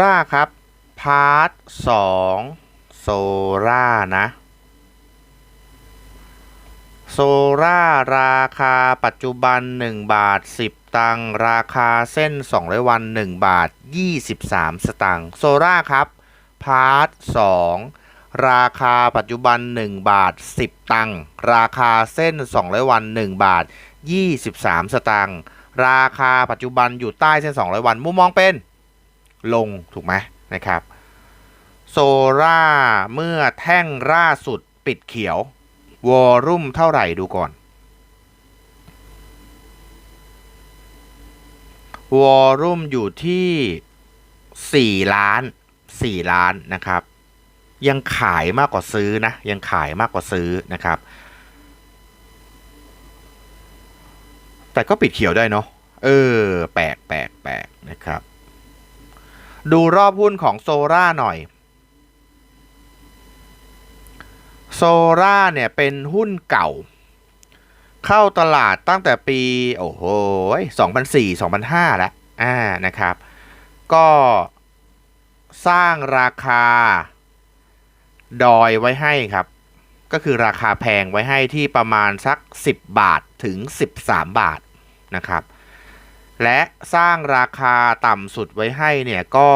ล่าครับ พาร์ทสองโซล่านะ โซล่าราคาปัจจุบัน 1 บาท 10 ตังราคาเส้น200วัน 1 บาท 23 สตังโซล่าครับพาร์ท2ราคาปัจจุบัน 1 บาท 10 ตังราคาเส้น200วัน 1 บาท 23 สตังราคาปัจจุบันอยู่ใต้เส้น200 วัน มุมมองเป็น ลงถูกไหมนะครับโซล่าเมื่อแท่งล่าสุดปิดเขียว วอรุ่มเท่าไหร่ดูก่อน วอรุ่มอยู่ที่ 4 ล้าน 4 ล้านนะครับ ยังขายมากกว่าซื้อนะ ยังขายมากกว่าซื้อนะครับ แต่ก็ปิดเขียวได้เนาะเออ แปลกแปลกแปลกนะครับ ดูรอบหุ้นของโซล่าหน่อยโซล่าเนี่ยเป็นหุ้นเก่า เข้าตลาดตั้งแต่ปี โอ้โห2004 2005 แล้วอ่านะครับ ก็สร้างราคาดอยไว้ให้ครับ ก็คือราคาแพงไว้ให้ที่ประมาณสัก 10 บาทถึง 13 บาทนะครับ และสร้างราคาต่ำสุดไว้ให้เนี่ยก็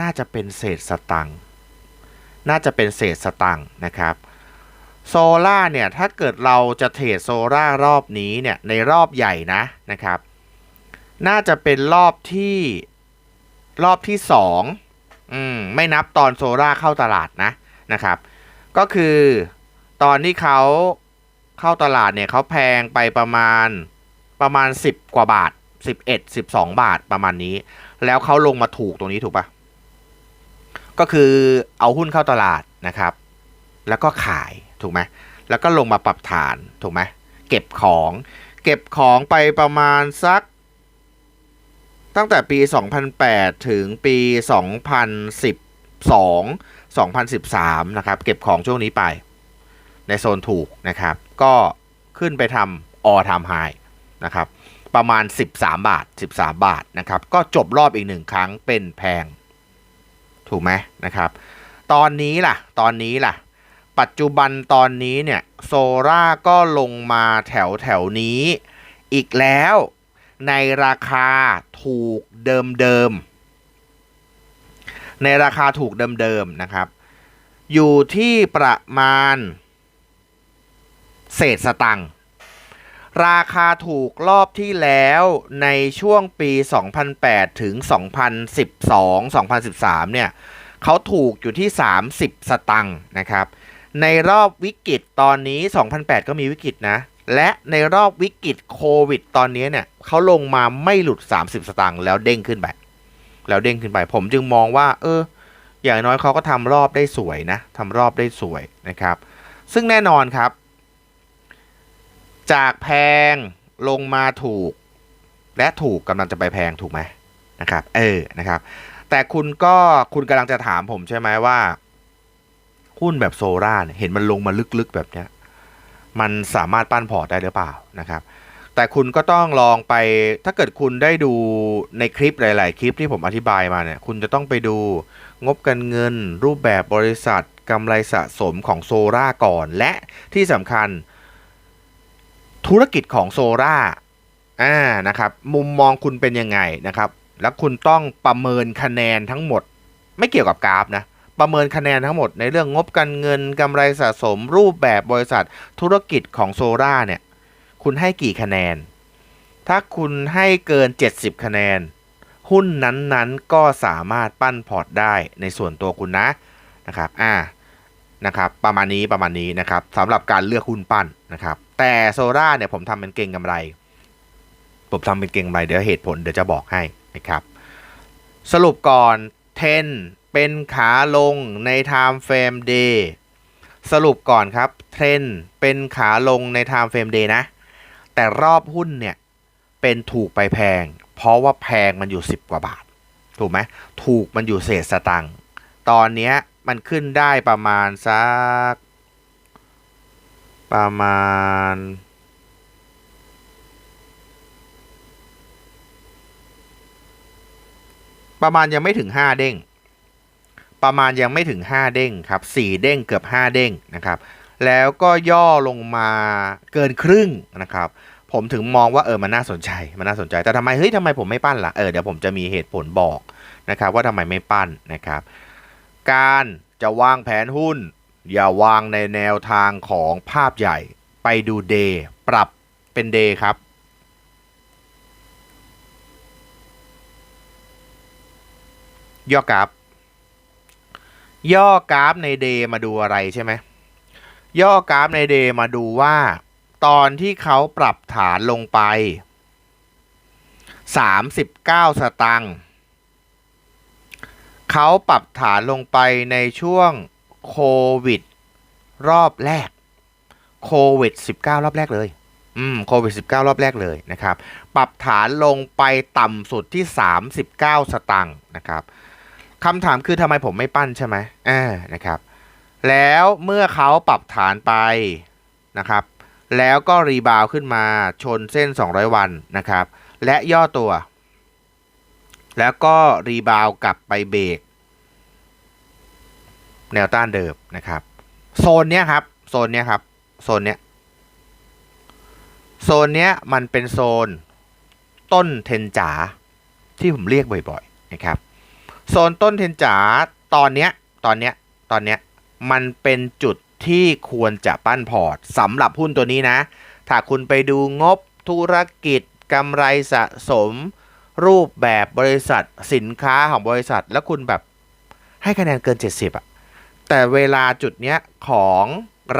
น่าจะเป็นเศษสตังค์น่าจะเป็นเศษสตังค์นะครับโซล่าเนี่ยถ้าเกิดเราจะเทรดโซล่ารอบนี้เนี่ยในรอบใหญ่นะนะครับ น่าจะเป็นรอบที่รอบที่สองอืมไม่นับตอนโซล่าเข้าตลาดนะนะครับ ก็คือตอนที่เขาเข้าตลาดเนี่ยเขาแพงไปประมาณประมาณ 10 กว่าบาท 11 12บาทประมาณนี้ แล้วเขาลงมาถูกตรงนี้ถูกปะก็คือเอาหุ้นเข้าตลาดนะครับ แล้วก็ขายถูกไหมแล้วก็ลงมาปรับฐานถูกไหมเก็บของ เก็บของไปประมาณสัก ตั้งแต่ปี 2008 ถึงปี 2012 2013 นะครับ เก็บของช่วงนี้ไป ในโซนถูกนะครับ ก็ขึ้นไปทำออทำไฮนะครับ ประมาณ 13 บาท 13 บาทนะครับ ก็จบรอบอีกหนึ่งครั้งเป็นแพง ถูกไหมนะครับ ตอนนี้ล่ะ ตอนนี้ล่ะ ปัจจุบันตอนนี้เนี่ยโซล่าก็ลงมาแถวแถวนี้ อีกแล้วในราคาถูกเดิมเดิม ในราคาถูกเดิมเดิมนะครับ อยู่ที่ประมาณ เศษสตังค์ ราคาถูกรอบที่แล้วในช่วงปี 2008 ถึง 2012 2013 เนี่ยเขาถูกอยู่ที่ 30 สตังค์นะครับ ในรอบวิกฤตตอนนี้ 2008 ก็มีวิกฤตนะ และในรอบวิกฤตโควิด ตอนนี้เนี่ยเขาลงมาไม่หลุด 30 สตางค์แล้วเด้งขึ้นไป แล้วเด้งขึ้นไป ผมจึงมองว่า เออ อย่างน้อยเขาก็ทำรอบได้สวยนะทำรอบได้สวยนะครับ ซึ่งแน่นอนครับ จากแพงลงมาถูก และถูกกำลังจะไปแพงถูกไหมนะครับ เออนะครับ แต่คุณก็คุณกำลังจะถามผมใช่ไหมว่าหุ้นแบบโซล่าเนี่ยเห็นมันลงมาลึกๆแบบเนี้ยมันสามารถปั้นพอร์ตได้หรือเปล่านะครับ แต่คุณก็ต้องลองไปถ้าเกิดคุณได้ดูในคลิปหลาย ๆ คลิปที่ผมอธิบายมาเนี่ย คุณจะต้องไปดูงบการเงิน รูปแบบบริษัทกำไรสะสมของโซล่าก่อน และที่สำคัญ ธุรกิจของโซล่าอ่านะครับมุมมองคุณเป็นยังไงนะครับ แล้วคุณต้องประเมินคะแนนทั้งหมด ไม่เกี่ยวกับกราฟนะประเมินคะแนนทั้งหมดในเรื่องงบการเงินกำไรสะสมรูปแบบบริษัทธุรกิจของโซล่าเนี่ยคุณให้กี่คะแนน ถ้าคุณให้เกิน 70 คะแนน หุ้นนั้นๆก็สามารถปั้นพอร์ตได้ในส่วนตัวคุณนะนะครับอ่า นะครับประมาณนี้ประมาณนี้นะครับสำหรับการเลือกหุ้นปั้นนะครับ แต่โซล่าเนี่ยผมทำเป็นเก่งกำไร ผมทำเป็นเก่งกำไรเดี๋ยวเหตุผลเดี๋ยวจะบอกให้นะครับ สรุปก่อน10เป็นขาลงใน Time Frame Day สรุปก่อนครับเทรนเป็นขาลงใน Time Frame Day นะ แต่รอบหุ้นเนี่ยเป็นถูกไปแพง เพราะว่าแพงมันอยู่ 10 กว่าบาท ถูกไหมถูกมันอยู่เศษสตังค์ตอนเนี้ย มันขึ้นได้ประมาณสัก ประมาณ ประมาณยังไม่ถึงห้าเด้ง ประมาณยังไม่ถึงห้าเด้งครับสี่เด้งเกือบห้าเด้งนะครับ แล้วก็ย่อลงมาเกินครึ่งนะครับผมถึงมองว่าเออมันน่าสนใจมันน่าสนใจแต่ทำไมเฮ้ยทำไมผมไม่ปั้นล่ะเออเดี๋ยวผมจะมีเหตุผลบอกนะครับว่าทำไมไม่ปั้นนะครับ การจะวางแผนหุ้น อย่าวางในแนวทางของภาพใหญ่ ไปดูเดย์ปรับเป็นเดย์ครับย่อกราฟย่อกราฟในเดย์มาดูอะไรใช่ไหมย่อกราฟในเดย์มาดูว่า ตอนที่เขาปรับฐานลงไป 39 สตังค์ เขาปรับฐานลงไปในช่วงโควิดรอบแรกโควิด 19 รอบแรกเลย อืม โควิด 19 รอบแรกเลยนะครับ ปรับฐานลงไปต่ำสุดที่ 39 สตังค์นะครับคำถามคือทำไมผมไม่ปั้นใช่ไหมอ่านะครับ แล้วเมื่อเขาปรับฐานไปนะครับ แล้วก็รีบาวขึ้นมาชนเส้น 200 วันนะครับ และย่อตัว แล้วก็รีบาวกลับไปเบรกแนวต้านเดิมนะครับ โซนเนี้ยครับ โซนเนี้ยครับ โซนเนี้ย โซนเนี้ยมันเป็นโซนต้นเทนจ๋าที่ผมเรียกบ่อยๆนะครับ โซนต้นเทนจ๋าตอนเนี้ย ตอนเนี้ย ตอนเนี้ย มันเป็นจุดที่ควรจะปั้นพอร์ตสำหรับหุ้นตัวนี้นะ ถ้าคุณไปดูงบธุรกิจกำไรสะสม รูปแบบบริษัทสินค้าของบริษัท แล้วคุณแบบให้คะแนนเกิน 70อะแต่เวลาจุดเนี้ยของ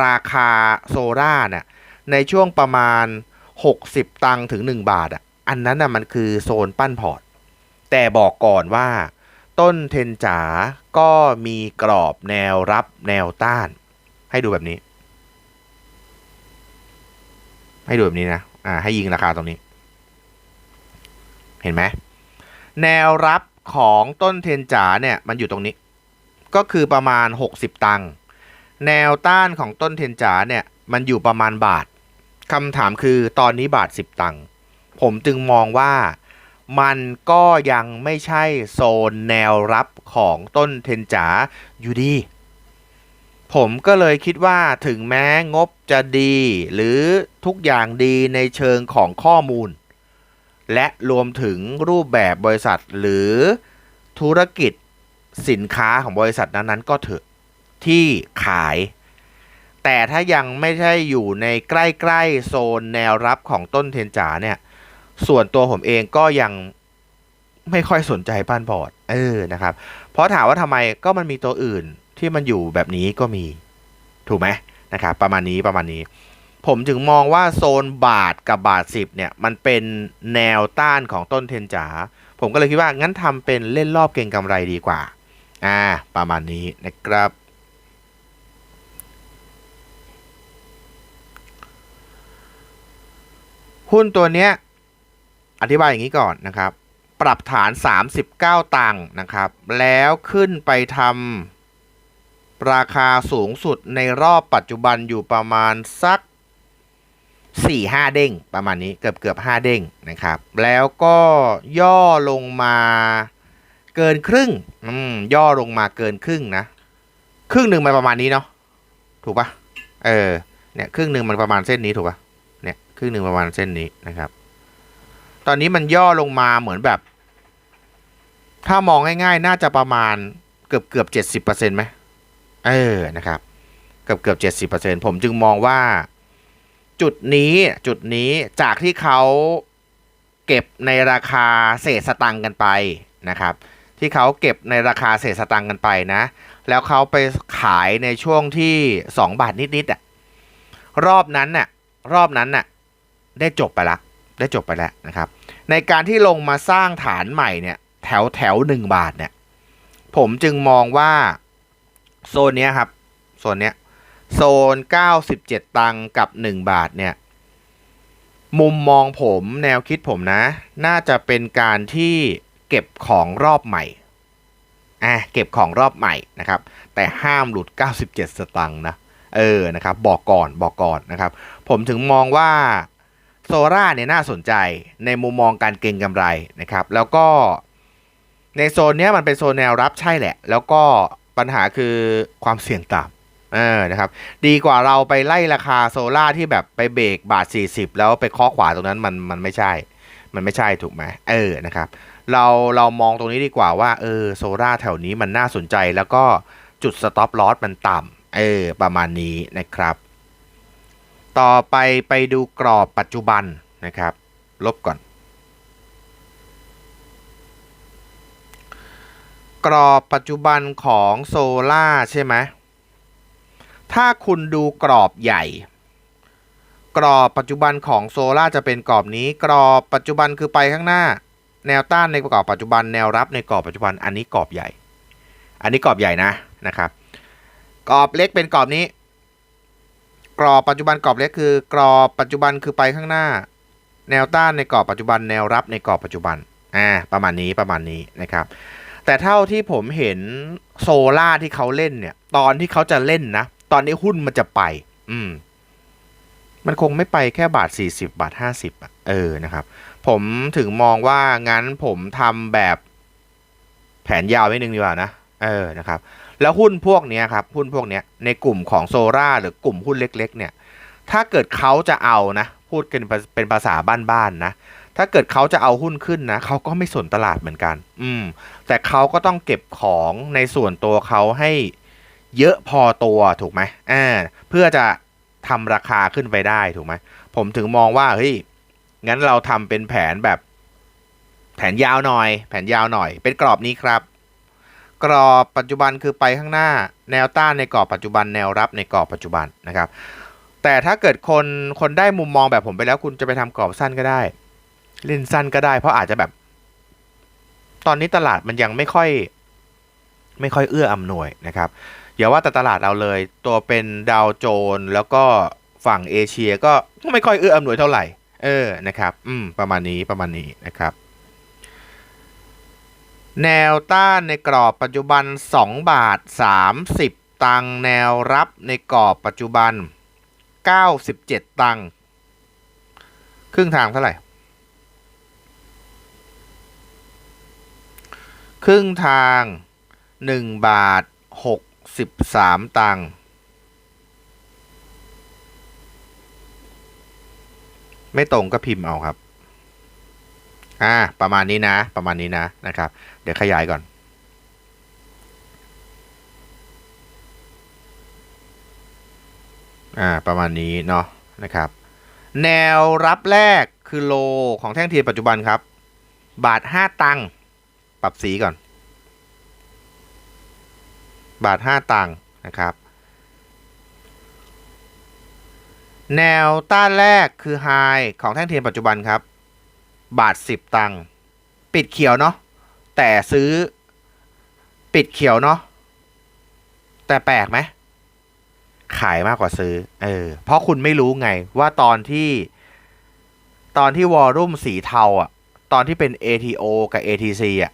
ราคาโซล่าเนี่ยในช่วงประมาณ 60 ตังค์ถึง 1 บาทอะอันนั้นน่ะมันคือโซนปั้นพอร์ต แต่บอกก่อนว่า ต้นเทนจ๋าก็มีกรอบแนวรับแนวต้าน ให้ดูแบบนี้ ให้ดูแบบนี้นะ อ่า ให้ยิงราคาตรงนี้ เห็นไหมแนวรับของต้นเทนจ๋าเนี่ยมันอยู่ตรงนี้ ก็คือประมาณ 60 ตังค์แนวต้านของต้นเทนจ๋าเนี่ยมันอยู่ประมาณบาทคำถามคือตอนนี้บาท 10 ตังค์ผมจึงมองว่ามันก็ยังไม่ใช่โซนแนวรับของต้นเทนจ๋าอยู่ดี ผมก็เลยคิดว่าถึงแม้งบจะดี หรือทุกอย่างดีในเชิงของข้อมูล และรวมถึงรูปแบบบริษัทหรือธุรกิจสินค้าของบริษัทนั้นๆก็เถอะที่ขาย แต่ถ้ายังไม่ใช่อยู่ในใกล้ๆโซนแนวรับของต้นเทนจ๋าเนี่ย ส่วนตัวผมเองก็ยังไม่ค่อยสนใจปั้นพอร์ตเออนะครับ เพราะถามว่าทำไมก็มันมีตัวอื่นที่มันอยู่แบบนี้ก็มี ถูกไหมนะครับ ประมาณนี้ประมาณนี้ ผมถึงมองว่าโซนบาทกับบาทสิบเนี่ยมันเป็นแนวต้านของต้นเทนจ๋าผมก็เลยคิดว่างั้นทำเป็นเล่นรอบเก่งกำไรดีกว่าอ่าประมาณนี้นะครับ หุ้นตัวเนี้ยอธิบายอย่างนี้ก่อนนะครับ ปรับฐาน 39 ตังค์นะครับ แล้วขึ้นไปทำราคาสูงสุดในรอบปัจจุบันอยู่ประมาณสัก 4-5 เด้งประมาณนี้เกือบเกือบ5เด้งนะครับ แล้วก็ย่อลงมาเกินครึ่งอืมย่อลงมาเกินครึ่งนะ ครึ่งหนึ่งมันประมาณนี้เนาะถูกปะเออเนี่ยครึ่งหนึ่งมันประมาณเส้นนี้ถูกปะเนี่ยครึ่งหนึ่งประมาณเส้นนี้นะครับ ตอนนี้มันย่อลงมาเหมือนแบบ ถ้ามองง่ายๆน่าจะประมาณเกือบเกือบเจ็ดสิบเปอร์เซ็นต์ไหมเออนะครับ เกือบเกือบเจ็ดสิบเปอร์เซ็นต์ผมจึงมองว่า จุดนี้จุดนี้จากที่เขาเก็บในราคาเศษสตังค์กันไปนะครับ ที่เขาเก็บในราคาเศษสตังค์กันไปนะ แล้วเขาไปขายในช่วงที่สองบาทนิดๆอะรอบนั้นน่ะรอบนั้นน่ะได้จบไปละได้จบไปแล้วนะครับ ในการที่ลงมาสร้างฐานใหม่เนี่ยแถวแถวหนึ่งบาทเนี่ย ผมจึงมองว่าโซนเนี้ยครับโซนเนี้ย โซน 97 ตังค์กับ 1 บาทเนี่ย มุมมองผมแนวคิดผมนะ น่าจะเป็นการที่เก็บของรอบใหม่อะเก็บของรอบใหม่นะครับ แต่ห้ามหลุด 97 สตังค์นะเออนะครับบอกก่อนบอกก่อนนะครับ ผมถึงมองว่าโซล่าเนี่ยน่าสนใจในมุมมองการเก็งกำไรนะครับ แล้วก็ในโซนเนี้ยมันเป็นโซนแนวรับใช่แหละ แล้วก็ปัญหาคือความเสี่ยงต่ำ เออนะครับ ดีกว่าเราไปไล่ราคาโซล่าที่แบบไปเบรกบาท 40 แล้วไปเคาะขวาตรงนั้นมันมันไม่ใช่ มันไม่ใช่ถูกไหมเออนะครับ เราเรามองตรงนี้ดีกว่าว่าเออโซล่าแถวนี้มันน่าสนใจแล้วก็จุดสต็อปลอสมันต่ำเออประมาณนี้นะครับ ต่อไปไปดูกรอบปัจจุบันนะครับ ลบก่อน กรอบปัจจุบันของโซล่าใช่ไหม ถ้าคุณดูกรอบใหญ่ กรอบปัจจุบันของโซล่าจะเป็นกรอบนี้ กรอบปัจจุบันคือไปข้างหน้า แนวต้านในกรอบปัจจุบันแนวรับในกรอบปัจจุบันอันนี้กรอบใหญ่ อันนี้กรอบใหญ่นะนะครับ กรอบเล็กเป็นกรอบนี้ กรอบปัจจุบันกรอบเล็กคือ กรอบปัจจุบันคือไปข้างหน้า แนวต้านในกรอบปัจจุบัน แนวรับในกรอบปัจจุบันอ่าประมาณนี้ประมาณนี้นะครับแต่เท่าที่ผมเห็นโซล่าที่เขาเล่นเนี่ย ตอนที่เขาจะเล่นนะ ตอนนี้หุ้นมันจะไป อืม มันคงไม่ไปแค่บาท40บาท50อะเออนะครับ ผมถึงมองว่างั้นผมทำแบบแผนยาวนิดนึงดีกว่านะเออนะครับ แล้วหุ้นพวกเนี้ยครับ หุ้นพวกเนี้ยในกลุ่มของโซล่าหรือกลุ่มหุ้นเล็ก ๆ เนี่ย ถ้าเกิดเขาจะเอานะ พูดกันเป็นภาษาบ้านๆนะถ้าเกิดเขาจะเอาหุ้นขึ้นนะเขาก็ไม่สนตลาดเหมือนกัน อืม แต่เขาก็ต้องเก็บของในส่วนตัวเขาให้ เยอะพอตัวถูกไหมอ่าเพื่อจะทำราคาขึ้นไปได้ถูกไหมผมถึงมองว่าเฮ้ยงั้นเราทำเป็นแผนแบบ แผนยาวหน่อย แผนยาวหน่อย เป็นกรอบนี้ครับ กรอบปัจจุบันคือไปข้างหน้า แนวต้านในกรอบปัจจุบันแนวรับในกรอบปัจจุบันนะครับ แต่ถ้าเกิดคนคนได้มุมมองแบบผมไปแล้ว คุณจะไปทำกรอบสั้นก็ได้ เล่นสั้นก็ได้ เพราะอาจจะแบบ ตอนนี้ตลาดมันยังไม่ค่อย ไม่ค่อยเอื้ออำนวยนะครับ อย่าว่าแต่ตลาดเราเลย ตัวเป็นดาวโจนแล้วก็ฝั่งเอเชียก็ไม่ค่อยเอื้ออำนวยเท่าไหร่ เออนะครับ อืม ประมาณนี้ประมาณนี้นะครับ แนวต้านในกรอบปัจจุบัน 2 บาท 30 ตังแนวรับในกรอบปัจจุบัน 97 ตังครึ่งทางเท่าไหร่ ครึ่งทาง 1 บาท 63ตังค์ไม่ตรงก็พิมพ์เอาครับ อ่า ประมาณนี้นะ ประมาณนี้นะ นะครับ เดี๋ยวขยายก่อน อ่า ประมาณนี้เนาะ นะครับ แนวรับแรกคือโลของแท่งเทียนปัจจุบันครับ บาท 5 ตังค์ ปรับสีก่อน บาท 5 ตังค์นะครับ แนวต้านแรกคือไฮของแท่งเทียนปัจจุบันครับ บาท 10 ตังค์ปิดเขียวเนาะแต่ซื้อปิดเขียวเนาะแต่แปลกไหมขายมากกว่าซื้อ เออ เพราะคุณไม่รู้ไงว่าตอนที่ ตอนที่วอลลุ่มสีเทาอะ ตอนที่เป็น ATO กับ ATC อะ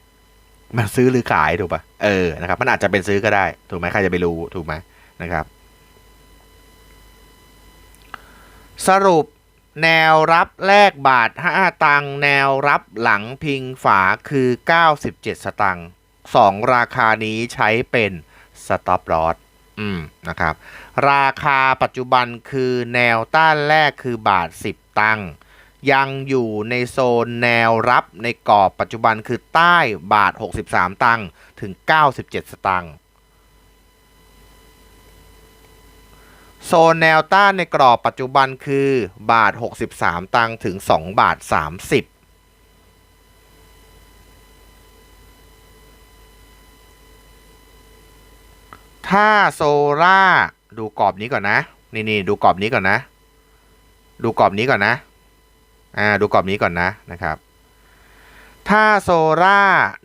มันซื้อหรือขายถูกปะเออนะครับ มันอาจจะเป็นซื้อก็ได้ ถูกไหมใครจะไปรู้ถูกไหมนะครับ สรุปแนวรับแรกบาท 5 ตังแนวรับหลังพิงฝาคือ 97 สตังค์สองราคานี้ใช้เป็นสต็อปลอสอืมนะครับ ราคาปัจจุบันคือแนวต้านแรกคือบาท 10 ตังค์ ยังอยู่ในโซนแนวรับในกรอบปัจจุบันคือใต้บาท 63 ตังค์ถึง 97 สตังค์โซนแนวต้านในกรอบปัจจุบันคือบาท 63 ตังค์ถึง 2 บาท 30ถ้าโซล่าดูกรอบนี้ก่อนนะ นี่นี่ดูกรอบนี้ก่อนนะ ดูกรอบนี้ก่อนนะ อ่าดูกรอบนี้ก่อนนะนะครับ ถ้าโซล่า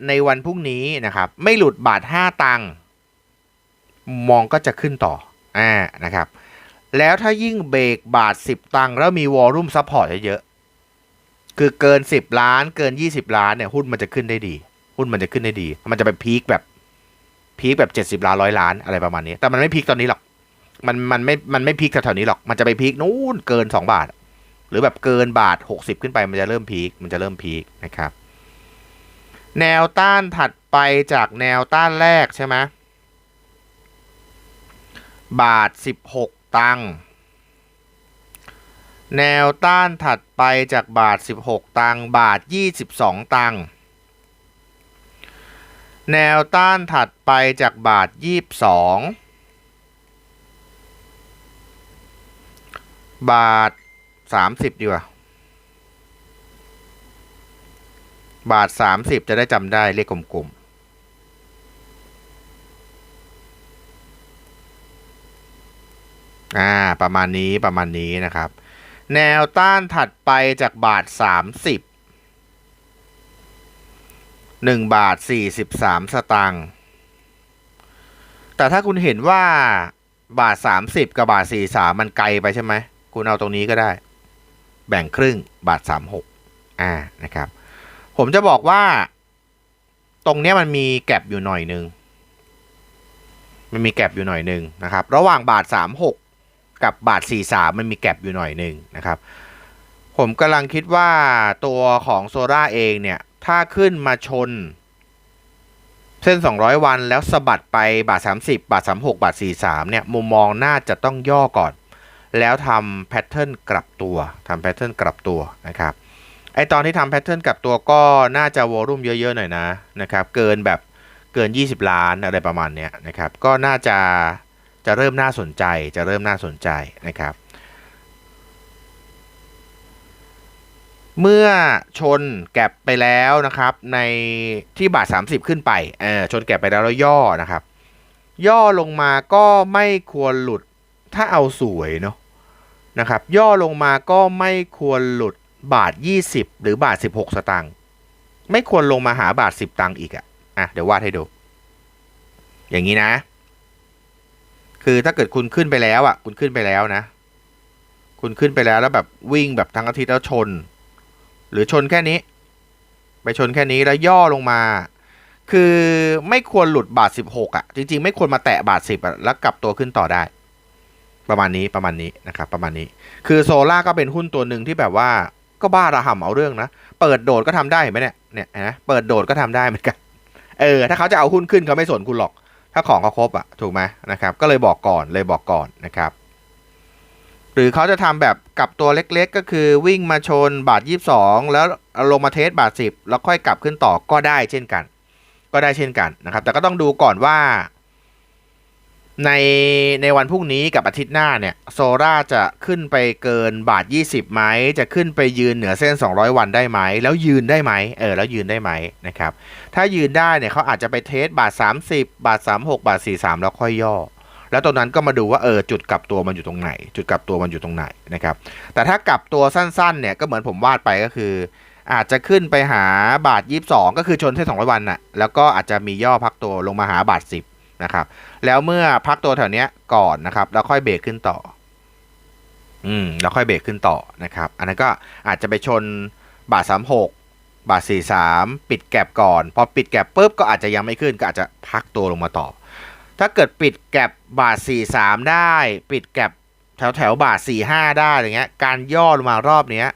ในวันพรุ่งนี้นะครับ ไม่หลุดบาท 5 ตังค์มองก็จะขึ้นต่ออ่านะครับ แล้วถ้ายิ่งเบรกบาท 10 ตังค์แล้วมีวอลลุ่มซัพพอร์ตเยอะๆคือเกิน 10 ล้านเกิน 20 ล้านเนี่ยหุ้นมันจะขึ้นได้ดี หุ้นมันจะขึ้นได้ดี มันจะไปพีคแบบพีคแบบ 70 ล้านร้อยล้านอะไรประมาณนี้ แต่มันไม่พีคตอนนี้หรอก มันมันไม่ มันไม่พีคแถวๆนี้หรอก มันจะไปพีคนู้นเกิน 2 บาท หรือแบบเกินบาท 60 ขึ้นไปมันจะเริ่มพีคมันจะเริ่มพีคนะครับ แนวต้านถัดไปจากแนวต้านแรกใช่ไหมบาท 16 ตังค์แนวต้านถัดไปจากบาท 16 ตังค์บาท 22 ตังค์แนวต้านถัดไปจากบาท 22 บาท 30ดีกว่า บาท30จะได้จำได้เลขกลมๆ อ่า ประมาณนี้ประมาณนี้นะครับ แนวต้านถัดไปจากบาท30 1บหนึ่งบาท43สตางค์แต่ถ้าคุณเห็นว่าบาท30กับบาท43มันไกลไปใช่ไหม คุณเอาตรงนี้ก็ได้ แบ่งครึ่งบาท 36อ่านะครับ ผมจะบอกว่า ตรงเนี้ยมันมีแกลบอยู่หน่อยนึง มันมีแกลบอยู่หน่อยนึงนะครับ ระหว่างบาท 36 กับบาท 43 มันมีแกลบอยู่หน่อยนึงนะครับ ผมกำลังคิดว่าตัวของโซล่าเองเนี่ย ถ้าขึ้นมาชนเส้น 200 วันแล้วสะบัดไปบาท 30 บาท 36 บาท 43 เนี่ย มุมมองน่าจะต้องย่อก่อน แล้วทำแพทเทิร์นกลับตัวทำแพทเทิร์นกลับตัวนะครับไอตอนที่ทำแพทเทิร์นกลับตัวก็น่าจะวอลุ่มเยอะๆหน่อยนะนะครับเกินแบบเกิน 20 ล้านอะไรประมาณเนี้ยนะครับก็น่าจะจะเริ่มน่าสนใจจะเริ่มน่าสนใจนะครับ เมื่อชนแก็บไปแล้วนะครับในที่บาท 30 ขึ้นไปเออชนแก็บไปแล้วแล้วย่อนะครับ ย่อลงมาก็ไม่ควรหลุดถ้าเอาสวยเนาะ นะครับย่อลงมาก็ไม่ควรหลุดบาท 20 หรือบาท 16 สตางค์ไม่ควรลงมาหาบาท 10 ตังค์อีกอะ่ะอะเดี๋ยววาดให้ดู อย่างนี้นะ คือถ้าเกิดคุณขึ้นไปแล้วอะ่ะคุณขึ้นไปแล้วนะ คุณขึ้นไปแล้วแล้วแบบวิ่งแบบทั้งอาทิตย์แล้วชน หรือชนแค่นี้ ไปชนแค่นี้แล้วย่อลงมาคือไม่ควรหลุดบาท 16อะ จริง ๆ ไม่ควรมาแตะบาท 10อะแล้วกลับตัวขึ้นต่อได้ ประมาณนี้ประมาณนี้นะครับประมาณนี้ คือโซล่าก็เป็นหุ้นตัวหนึ่งที่แบบว่าก็บ้าระห่ำเอาเรื่องนะ เปิดโดดก็ทำได้ไหมเนี่ยเนี่ยนะเปิดโดดก็ทำได้เหมือนกันเออถ้าเขาจะเอาหุ้นขึ้นเขาไม่สนคุณหรอก ถ้าของเขาครบอะถูกไหมนะครับ ก็เลยบอกก่อนเลยบอกก่อนนะครับ หรือเขาจะทำแบบกลับตัวเล็กๆ ก็คือวิ่งมาชนบาท 22 แล้วลงมาเทสบาท 10 แล้วค่อยกลับขึ้นต่อก็ได้เช่นกัน ก็ได้เช่นกันนะครับ แต่ก็ต้องดูก่อนว่า ในในวันพรุ่งนี้กับอาทิตย์หน้าเนี่ยโซล่าจะขึ้นไปเกินบาท 20ไหมจะขึ้นไปยืนเหนือเส้น 200 วันได้ไหม แล้วยืนได้ไหมเออแล้วยืนได้ไหมนะครับถ้ายืนได้เนี่ยเขาอาจจะไปเทสบาท 30 บาท 36 บาท 43 แล้วค่อยย่อ แล้วตรงนั้นก็มาดูว่าเออจุดกลับตัวมันอยู่ตรงไหน จุดกลับตัวมันอยู่ตรงไหนนะครับแต่ถ้ากลับตัวสั้นๆเนี่ยก็เหมือนผมวาดไปก็คือ อาจจะขึ้นไปหาบาท 22 ก็คือชนเส้น200 วันน่ะแล้วก็อาจจะมีย่อพักตัวลงมาหาบาท 10 นะครับ แล้วเมื่อพักตัวแถวเนี้ยก่อนนะครับแล้วค่อยเบรกขึ้นต่อ อืมแล้วค่อยเบรกขึ้นต่อนะครับ อันนั้นก็อาจจะไปชนบาท36บาท43ปิดแก็บก่อน พอปิดแก็บปุ๊บก็อาจจะยังไม่ขึ้น ก็อาจจะพักตัวลงมาต่อ ถ้าเกิดปิดแก็บบาท43ได้ ปิดแก็บแถวแถวบาท45ได้อะไรเงี้ย การย่อลงมารอบเนี้ย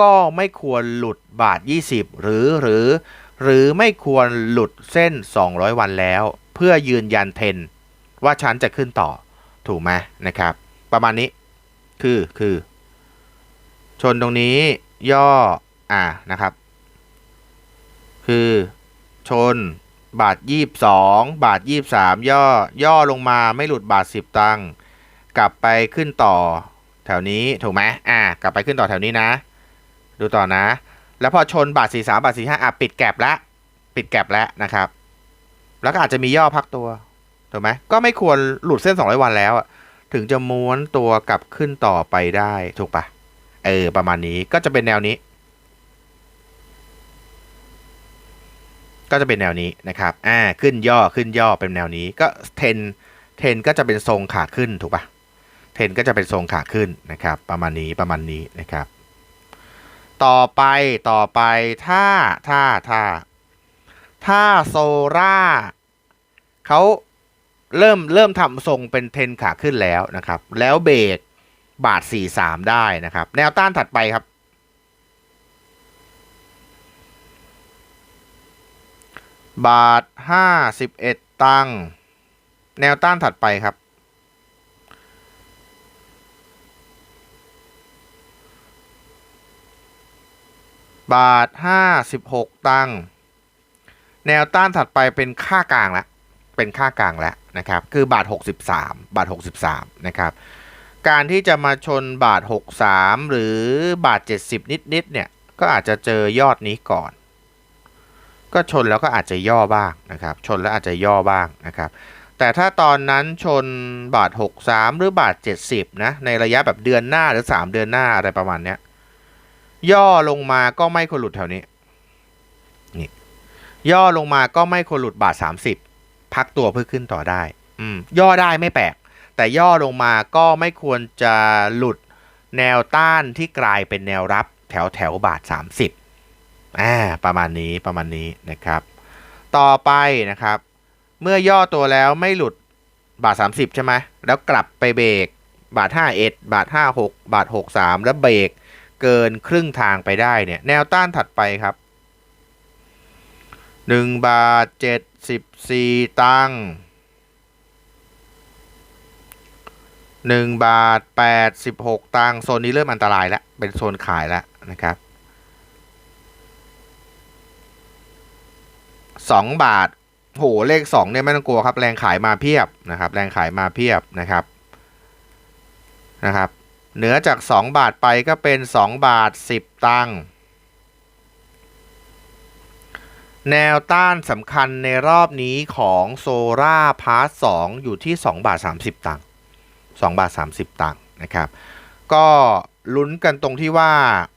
ก็ไม่ควรหลุดบาท 20 หรือหรือ หรือไม่ควรหลุดเส้น 200 วันแล้ว พื่อยืนยันเทนว่าฉันจะขึ้นต่อถูกไหมนะครับ ประมาณนี้คือคือ ชนตรงนี้ย่ออ่านะครับ คือชนบาท22บาท23ย่อย่อลงมาไม่หลุดบาท10ตังกลับไปขึ้นต่อแถวนี้ถูกไหมอ่า กลับไปขึ้นต่อแถวนี้นะ ดูต่อนะ แล้วพอชนบาท43บาท45อะปิดแก็บแล้วปิดแก็บแล้วนะครับ แล้วก็อาจจะมีย่อพักตัวถูกไหมก็ไม่ควรหลุดเส้น 200 วันแล้วอะถึงจะม้วนตัวกลับขึ้นต่อไปได้ถูกปะเออ ประมาณนี้ก็จะเป็นแนวนี้ ก็จะเป็นแนวนี้นะครับอ่าขึ้นย่อขึ้นย่อเป็นแนวนี้ก็เทนเทนก็จะเป็นทรงขาขึ้นถูกปะเทนก็จะเป็นทรงขาขึ้นนะครับ ประมาณนี้ประมาณนี้นะครับ ต่อไปต่อไปถ้าถ้าถ้า ถ้าโซล่าเขาเริ่มเริ่มทำทรงเป็นเทนขาขึ้นแล้วนะครับ แล้วเบรกบาท 43 ได้นะครับ แนวต้านถัดไปครับ บาทห้าสิบเอ็ดตังแนวต้านถัดไปครับ บาทห้าสิบหกตังค์ แนวต้านถัดไปเป็นค่ากลางแล้วเป็นค่ากลางแล้วนะครับคือบาท 63 บาท 63 นะครับการที่จะมาชนบาท 63 หรือบาท 70 นิดๆเนี่ยก็อาจจะเจอยอดนี้ก่อน ก็ชนแล้วก็อาจจะย่อบ้างนะครับชนแล้วอาจจะย่อบ้างนะครับแต่ถ้าตอนนั้นชนบาท 63 หรือบาท 70นะในระยะแบบเดือนหน้าหรือ 3 เดือนหน้าอะไรประมาณเนี้ยย่อลงมาก็ไม่ควรหลุดแถวนี้นี่ ย่อลงมาก็ไม่ควรหลุดบาท 30 พักตัวเพื่อขึ้นต่อได้ อืม ย่อได้ไม่แปลก แต่ย่อลงมาก็ไม่ควรจะหลุดแนวต้านที่กลายเป็นแนวรับแถวแถวบาท 30อ่าประมาณนี้ประมาณนี้นะครับ ต่อไปนะครับ เมื่อย่อตัวแล้วไม่หลุดบาท 30 ใช่ไหมแล้วกลับไปเบรกบาท 51 บาท 56 บาท 63 แล้วเบรกเกินครึ่งทางไปได้เนี่ย แนวต้านถัดไปครับ 1บาท74ตังค์1บาท86ตังค์โซนนี้เริ่มอันตรายแล้ว เป็นโซนขายแล้วนะครับ2บาทโหเลข2เนี่ยไม่ต้องกลัวครับ แรงขายมาเพียบนะครับ แรงขายมาเพียบนะครับนะครับ เหนือจาก 2 บาทไปก็เป็น 2 บาท 10 ตังค์ แนวต้านสำคัญในรอบนี้ของโซล่าพาร์ท2อยู่ที่ 2 บาท 30 ตังค์2บาท 30 ตังค์นะครับ ก็ลุ้นกันตรงที่ว่า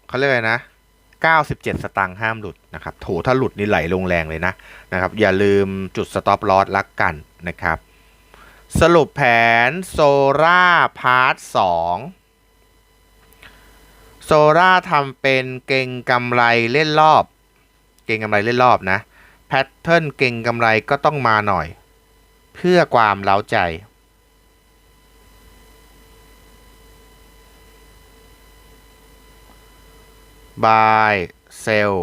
เขาเรียกอะไรนะ 97 สตางค์ห้ามหลุดนะครับโถถ้าหลุดนี่ไหลลงแรงเลยนะนะครับ อย่าลืมจุดสต็อปลอสลักกันนะครับ สรุปแผนโซล่าพาร์ท2โซล่าทำเป็นเก่งกำไรเล่นรอบ เก่งกำไรเล่นรอบนะแพทเทิร์นเก่งกำไรก็ต้องมาหน่อย เพื่อความเล้าใจ บายเซล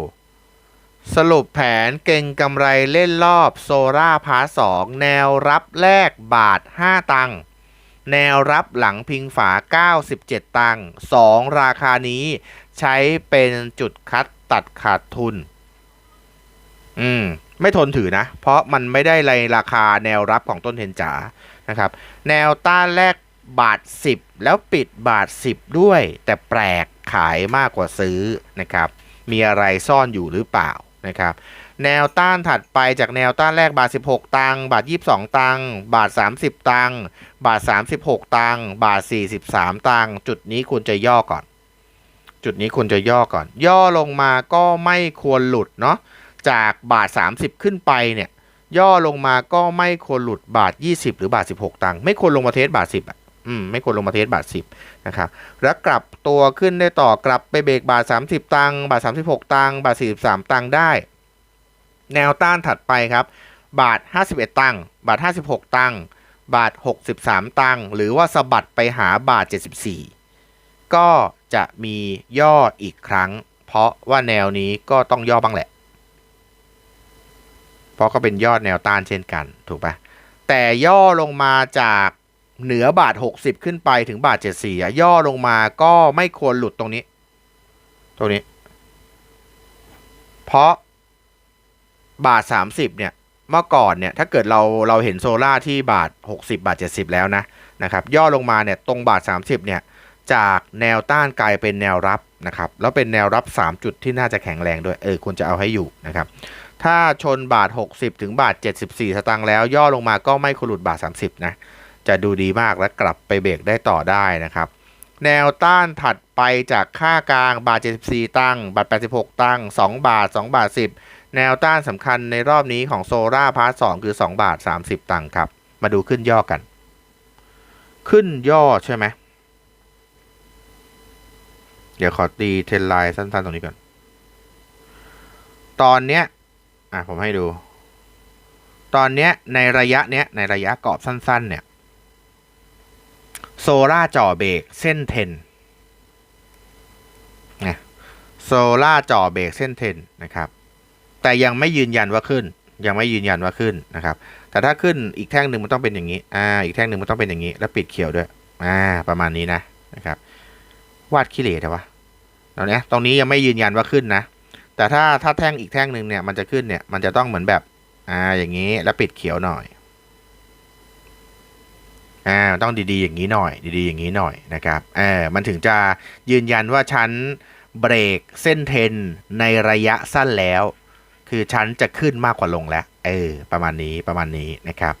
สรุปแผนเก่งกำไรเล่นรอบโซล่าพาสองแนวรับแรกบาท 5 ตังค์แนวรับหลังพิงฝา 97 ตังค์2ราคานี้ใช้เป็นจุดคัดตัดขาดทุน อืมไม่ทนถือนะ เพราะมันไม่ได้ในราคาแนวรับของต้นเทนจ๋านะครับ แนวต้านแรกบาท 10 แล้วปิดบาท 10 ด้วย แต่แปลกขายมากกว่าซื้อนะครับ มีอะไรซ่อนอยู่หรือเปล่านะครับแนวต้านถัดไปจากแนวต้านแรกบาท 16 ตังบาท 22 ตังบาท 30 ตังบาท 36 ตังบาท 43 ตังจุดนี้ควรจะย่อก่อน จุดนี้ควรจะย่อก่อน ย่อลงมาก็ไม่ควรหลุดเนาะ จากบาท 30 ขึ้นไปเนี่ยย่อลงมาก็ไม่ควรหลุดบาท 20 หรือบาท 16 ตังค์ไม่ควรลงมาเทสบาท 10อะอืมไม่ควรลงมาเทสบาท 10นะครับแล้วกลับตัวขึ้นได้ต่อกลับไปเบรกบาท 30 ตังค์บาท 36 ตังค์บาท 43 ตังค์ได้ แนวต้านถัดไปครับ บาท 51 ตังค์บาท 56 ตังค์บาท 63 ตังค์หรือว่าสะบัดไปหาบาท 74 ก็จะมีย่ออีกครั้ง เพราะว่าแนวนี้ก็ต้องย่อบ้างแหละ เพราะก็เป็นยอดแนวต้านเช่นกันถูกปะแต่ย่อลงมาจากเหนือบาท 60 ขึ้นไปถึงบาท 74อะย่อลงมาก็ไม่ควรหลุดตรงนี้ ตรงนี้ เพราะบาท 30 เนี่ยเมื่อก่อนเนี่ยถ้าเกิดเราเราเห็นโซล่าที่บาท 60 บาท 70 แล้วนะนะครับย่อลงมาเนี่ยตรงบาท 30 เนี่ยจากแนวต้านกลายเป็นแนวรับนะครับแล้วเป็นแนวรับ 3 จุดที่น่าจะแข็งแรงด้วยเออควรจะเอาให้อยู่นะครับ ถ้าชนบาท 60 ถึงบาท 74 สตางค์แล้วย่อลงมาก็ไม่ควรหลุดบาท 30 นะ จะดูดีมากและกลับไปเบรกได้ต่อได้นะครับ แนวต้านถัดไปจากค่ากลางบาท 74 ตังค์บาท 86 ตังค์2บาท 2 บาท 10 แนวต้านสำคัญในรอบนี้ของโซล่าพาร์ท2คือ 2 บาท 30 ตังค์ครับ มาดูขึ้นย่อกัน ขึ้นย่อใช่ไหมเดี๋ยวขอตีเทรนไลน์สั้นๆตรงนี้ก่อน ตอนเนี้ย อะผมให้ดู ตอนเนี้ยในระยะเนี้ยในระยะกรอบสั้น ๆ เนี่ยโซล่าจ่อเบรกเส้นเทนนะโซล่าจ่อเบรกเส้นเทนนะครับ แต่ยังไม่ยืนยันว่าขึ้น ยังไม่ยืนยันว่าขึ้นนะครับ แต่ถ้าขึ้นอีกแท่งหนึ่งมันต้องเป็นอย่างนี้ อ่า อีกแท่งหนึ่งมันต้องเป็นอย่างนี้ แล้วปิดเขียวด้วย อ่า ประมาณนี้นะนะครับ วาดขี้เหร่แต่ว่าตรงเนี้ยตรงนี้ยังไม่ยืนยันว่าขึ้นนะ แต่ถ้าถ้าแท่งอีกแท่งหนึ่งเนี่ยมันจะขึ้นเนี่ยมันจะต้องเหมือนแบบอ่าอย่างนี้แล้วปิดเขียวหน่อยอ่าต้องดีๆอย่างนี้หน่อย ดีๆอย่างนี้หน่อยนะครับเออมันถึงจะยืนยันว่าชั้นเบรกเส้นเทนในระยะสั้นแล้ว คือชั้นจะขึ้นมากกว่าลงแล้วเออประมาณนี้ประมาณนี้นะครับ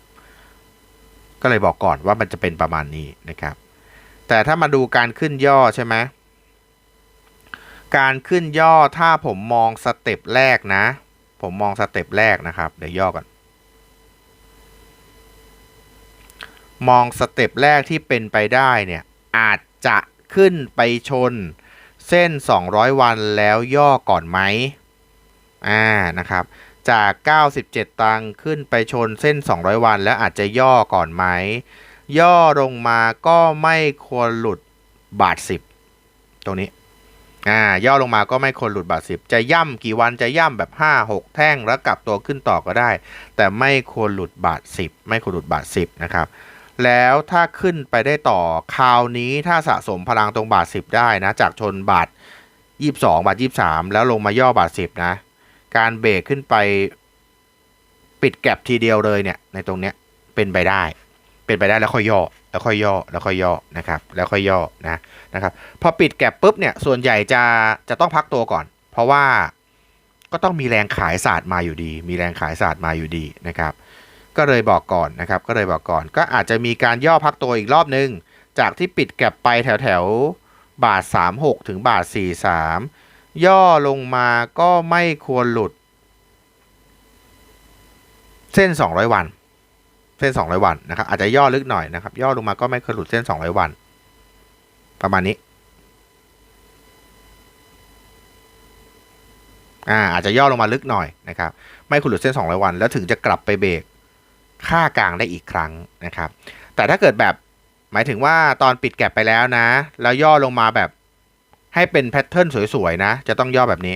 ก็เลยบอกก่อนว่ามันจะเป็นประมาณนี้นะครับ แต่ถ้ามาดูการขึ้นย่อใช่ไหม การขึ้นย่อถ้าผมมองสเต็ปแรกนะ ผมมองสเต็ปแรกนะครับ เดี๋ยวย่อก่อน มองสเต็ปแรกที่เป็นไปได้เนี่ย อาจจะขึ้นไปชนเส้น 200 วันแล้วย่อก่อนไหมอ่านะครับ จาก 97 ตังขึ้นไปชนเส้น 200 วัน แล้วอาจจะย่อก่อนไหม ย่อลงมาก็ไม่ควรหลุดบาท 10 ตรงนี้ อ่าย่อลงมาก็ไม่ควรหลุดบาท10จะย่ำกี่วันจะย่ำแบบ5 6 แท่งแล้วกลับตัวขึ้นต่อก็ได้ แต่ไม่ควรหลุดบาท10ไม่ควรหลุดบาท10นะครับแล้วถ้าขึ้นไปได้ต่อคราวนี้ถ้าสะสมพลังตรงบาท10ได้นะ จากชนบาท22บาท23แล้วลงมาย่อบาท10นะ การเบรกขึ้นไปปิดแก็บทีเดียวเลยเนี่ยในตรงเนี้ยเป็นไปได้ เป็นไปได้แล้วค่อยย่อ แล้วค่อยย่อแล้วค่อยย่อนะครับแล้วค่อยย่อนะนะครับพอปิดแก็บปุ๊บเนี่ยส่วนใหญ่จะจะต้องพักตัวก่อน เพราะว่าก็ต้องมีแรงขายศาสตร์มาอยู่ดี มีแรงขายศาสตร์มาอยู่ดีนะครับก็เลยบอกก่อนนะครับก็เลยบอกก่อน ก็อาจจะมีการย่อพักตัวอีกรอบนึง จากที่ปิดแก็บไปแถวแถวบาท 36 ถึงบาท 43 ย่อลงมาก็ไม่ควรหลุด เส้น 200 วัน เส้น 200 วันนะครับ อาจจะย่อลึกหน่อยนะครับ ย่อลงมาก็ไม่เควรหลุดเส้น 200 วัน ประมาณนี้อ่าอาจจะย่อลงมาลึกหน่อยนะครับ ไม่ควรหลุดเส้น 200 วัน แล้วถึงจะกลับไปเบรกค่ากลางได้อีกครั้งนะครับ แต่ถ้าเกิดแบบหมายถึงว่าตอนปิดแก็บไปแล้วนะ แล้วย่อลงมาแบบให้เป็นแพทเทิร์นสวยๆนะ จะต้องย่อแบบนี้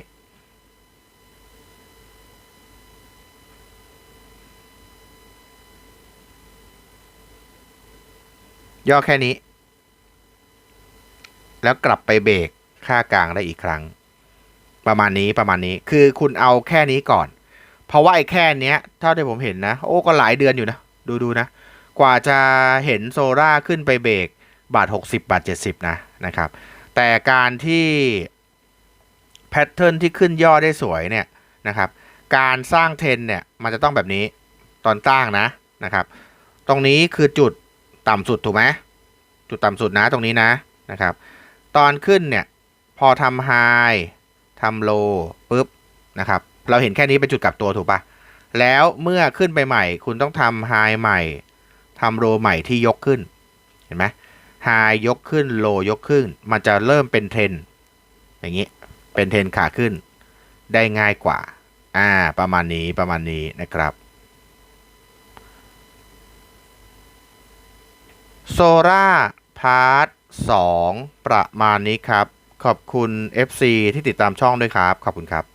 ย่อแค่นี้ แล้วกลับไปเบรกค่ากลางได้อีกครั้ง ประมาณนี้ประมาณนี้คือคุณเอาแค่นี้ก่อน เพราะว่าไอ้แค่เนี้ยเท่าที่ผมเห็นนะ โอ้ก็หลายเดือนอยู่นะ ดูดูนะ กว่าจะเห็นโซล่าขึ้นไปเบรกบาท 60 บาท 70 นะนะครับ แต่การที่แพทเทิร์นที่ขึ้นย่อได้สวยเนี่ยนะครับ การสร้างเทนเนี่ยมันจะต้องแบบนี้ตอนตั้งนะนะครับ ตรงนี้คือจุด ต่ำสุดถูกไหมจุดต่ำสุดนะตรงนี้นะนะครับ ตอนขึ้นเนี่ยพอทำไฮทำโลปุ๊บนะครับ เราเห็นแค่นี้เป็นจุดกลับตัวถูกปะแล้วเมื่อขึ้นไปใหม่ คุณต้องทำไฮใหม่ทำโลใหม่ที่ยกขึ้น เห็นไหมไฮยกขึ้นโลยกขึ้น มันจะเริ่มเป็นเทรนอย่างนี้เป็นเทรนขาขึ้น ได้ง่ายกว่า อ่า ประมาณนี้ประมาณนี้นะครับ โซล่าพาร์ทสประมาณนี้ครับ ขอบคุณ FC ที่ติดตามช่องด้วยครับ ขอบคุณครับ